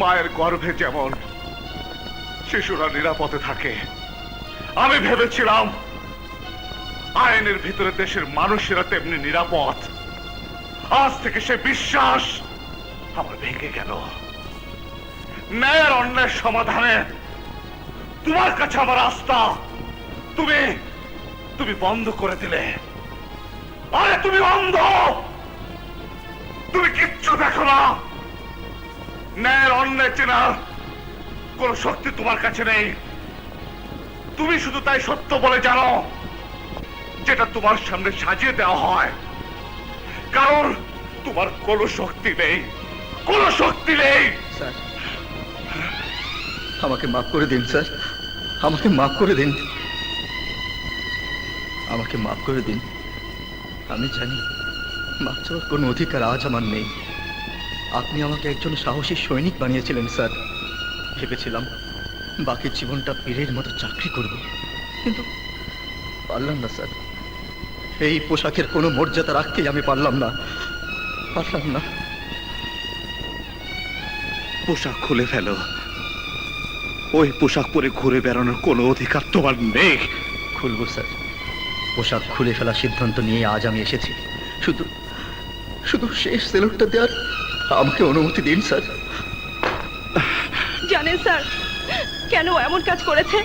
মায়ের গর্ভে যেমন শিশুরা নিরাপদে থাকে, আমি ভেবেছিলাম আইনের ভিতরে দেশের মানুষেরা তেমনি নিরাপদ। আজ থেকে সে বিশ্বাস আমার ভেঙে গেল। ন্যায়ের অন্যায়ের সমাধানে তোমার কাছে আমার আস্থা। তুমি তুমি বন্ধ করে দিলে। আরে তুমি অন্ধ! তুমি কিচ্ছু দেখো না! ন্যায়ের অন্যায় চেনার কোন শক্তি তোমার কাছে নেই। তুমি শুধু তাই সত্য বলে জানো, যেটা তোমার সামনে সাজিয়ে দেওয়া হয়। কারণ তোমার কোনো শক্তি নেই, কোনো শক্তি নেই। স্যার, আমাকে মাফ করে দিন, স্যার। আমাকে মাফ করে দিন। আমাকে মাফ করে দিন। আমি জানি মাফ চাওয়ার কোনো অধিকার আজ আমার নেই। আপনি আমাকে একজন সাহসী সৈনিক বানিয়েছিলেন স্যার। ভেবেছিলাম বাকি জীবনটা পীরের মতো চাকরি করব। কিন্তু পারলাম না স্যার। এই পোশাকের কোনো মর্যাদা রাখতেই আমি পারলাম না। পারলাম না। পোশাক খুলে ফেলো। ওই পোশাক পরে ঘুরে বেড়ানোর কোনো অধিকার তোমার নেই। খুলবো স্যার। পোশাক খুলে ফেলার সিদ্ধান্ত নিয়ে আজ আমি এসেছি। শুধু শুধু শেষ সেলুটটা দেওয়ার আমাকে অনুমতি দিন স্যার। জানেন স্যার কেন এমন কাজ করেছে?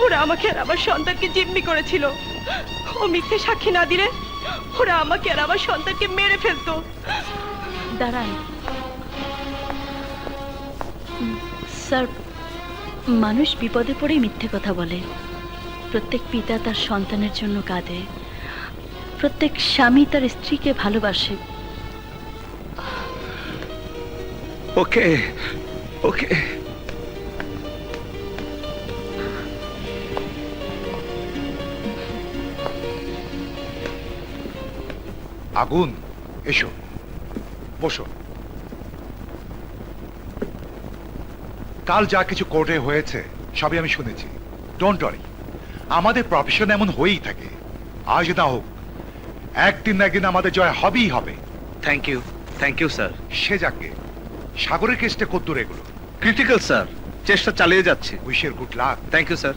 ওরা আমাকে আর আমার সন্তানকে জিম্মি করেছিল। ও মিথ্যে সাক্ষী না দিলে ওরা আমাকে আর আমার সন্তানকে মেরে ফেলতো। দাঁড়ান। স্যার মানুষ বিপদে পড়েই মিথ্যে কথা বলে। প্রত্যেক পিতা তার সন্তানের জন্য কাঁদে। প্রত্যেক স্বামী তার স্ত্রীকে ভালোবাসে। ওকে ওকে। আগুন এসো বসো। কাল যা কিছু কোর্টে হয়েছে সবই আমি শুনেছি। ডোন্ট ওয়ারি আমাদের প্রফেশন এমন হয়েই থাকে। আজ না হোক একদিন না একদিন আমাদের জয় হবেই হবে। Thank you thank you sir সে যাকে সাগরের কেসটা কদ্দূর এগুলো। ক্রিটিক্যাল স্যার চেষ্টা চালিয়ে যাচ্ছে। উইশের good luck thank you sir